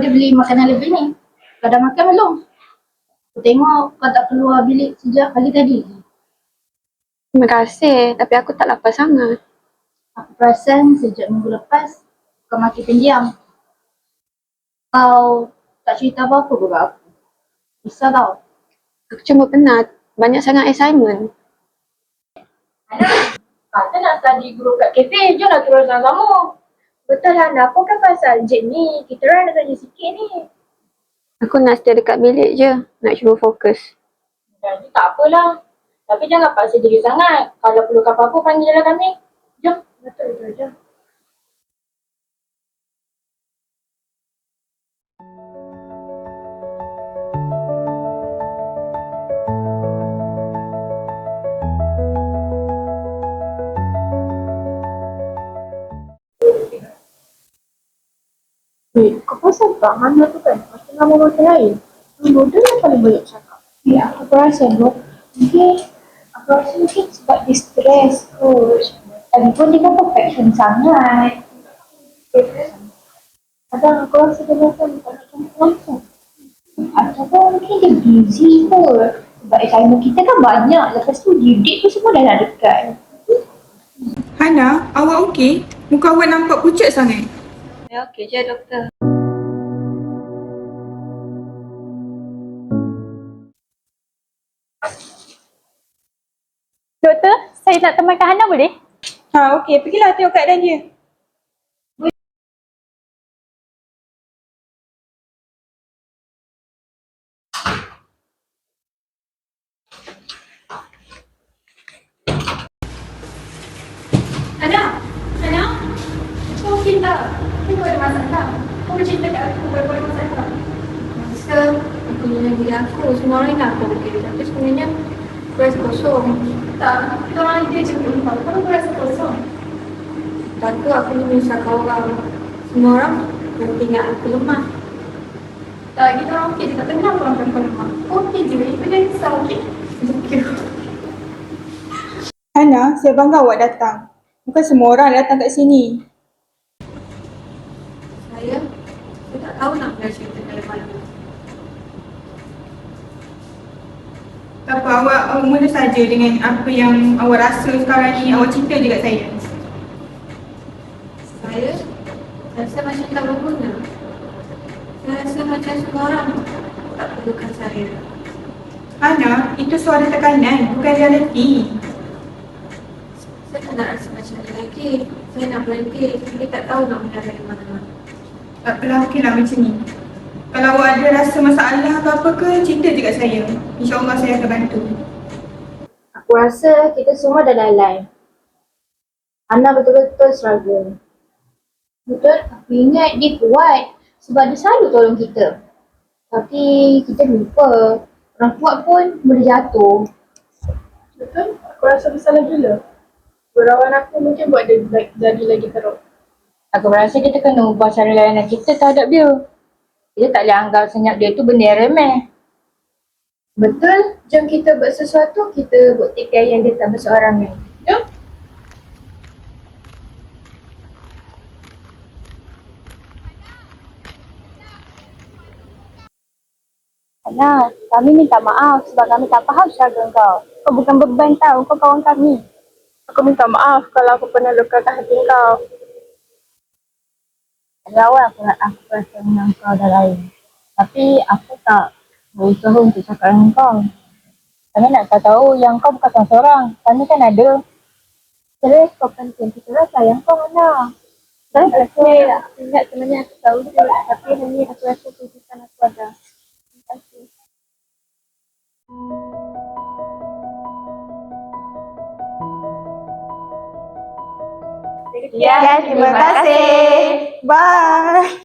dia beli makanan lebih ni? Kau dah makan belum? Aku tengok kau tak keluar bilik sejak pagi tadi. Terima kasih, tapi aku tak lapar sangat. Aku perasan sejak minggu lepas kau makin pendiam. Kau tak cerita apa-apa kepada aku. Bisa tau. Aku cuma penat. Banyak sangat assignment. Kata nak study group kat kafe, jom lah turun sama-sama. Betul Hana, apa kan pasal Jin ni? Kita orang nak saja sikit ni. Aku nak stay dekat bilik je. Nak cuba fokus. Jadi tak apalah. Tapi jangan paksa diri sangat. Kalau perlu apa-apa, panggil lah kami. Jom. Betul, betul, betul. Kau pasal tak Hana tu kan macam nama orang lain? Dulu dia yang paling banyak cakap. Ya, aku rasa bro. Mungkin, aku rasa mungkin sebab dia stres kot. Lagipun dia kan perfection sangat. Kadang aku rasa dia macam tak nak campur langsung. Ataupun mungkin dia busy kot. Sebab assignment kita kan banyak. Lepas tu due date tu semua dah nak dekat. Hana, awak okey? Muka awak nampak pucat sangat. Ya, okey je doktor. Doktor, saya nak temankan Hana boleh? Ha, okey. Pergilah tengok keadaan dia. Hana, Hana, kau okey tak? Kau ada masalah. Kau boleh cerita kat aku kau ada masalah. Masa aku dengan diri aku, semua orang ingat aku okey. Tapi sebenarnya aku rasa kosong. Tak, kita orang dia je kau. Kau kau rasa kosong. Aku ni menyusahkan orang. Semua orang ingat aku lemah. Tak, kita orang okey je. Tak kenal orang kau lemah. Kau okey je. Itu jangan risau, okey? Hana, saya bangga awak datang. Bukan semua orang datang kat sini. Saya, saya tak tahu nak mula cerita dari mana. Apa, awak, awak mula saja dengan apa yang awak rasa sekarang ni. Awak cerita je kat saya. Saya rasa macam tak berguna. Saya rasa macam semua orang tak perlukan saya. Hana, itu suara tekanan, bukan realiti. Saya tak nak rasa macam ni lagi. Saya nak berhenti. Saya tak tahu nak dari mana-mana. Tak apalah, okeylah macam ni. Kalau awak ada rasa masalah atau apa ke, cerita je kat saya. InsyaAllah saya akan bantu. Aku rasa kita semua dah lalai. Hana betul-betul struggle. Betul, aku ingat dia kuat sebab dia selalu tolong kita. Tapi kita lupa, orang kuat pun boleh jatuh. Betul? Aku rasa bersalah gila. Berawan aku mungkin buat dia jadi lagi teruk. Aku rasa kita kena ubah cara layanan kita terhadap dia. Kita tak boleh anggap senyap dia tu benda yang remeh. Betul, jom kita buat sesuatu, kita buktikan yang dia tak berseorangan. Jom. Hana, kami minta maaf sebab kami tak faham struggle kau. Kau bukan beban tau, kau kawan kami. Aku minta maaf kalau aku pernah lukakan hati kau. Dari awal aku, aku rasa menang kau dah lain. Tapi aku tak berusaha untuk cakap dengan kau. Kami nak kau tahu yang kau bukan seorang-seorang. Kami kan ada. Terus kau penting, kita rasa sayang kau mana. Dan aku ingat sebenarnya aku tahu je, tapi hari ni aku rasa kejutan aku ada. Terima kasih. Ya, terima kasih. Bye!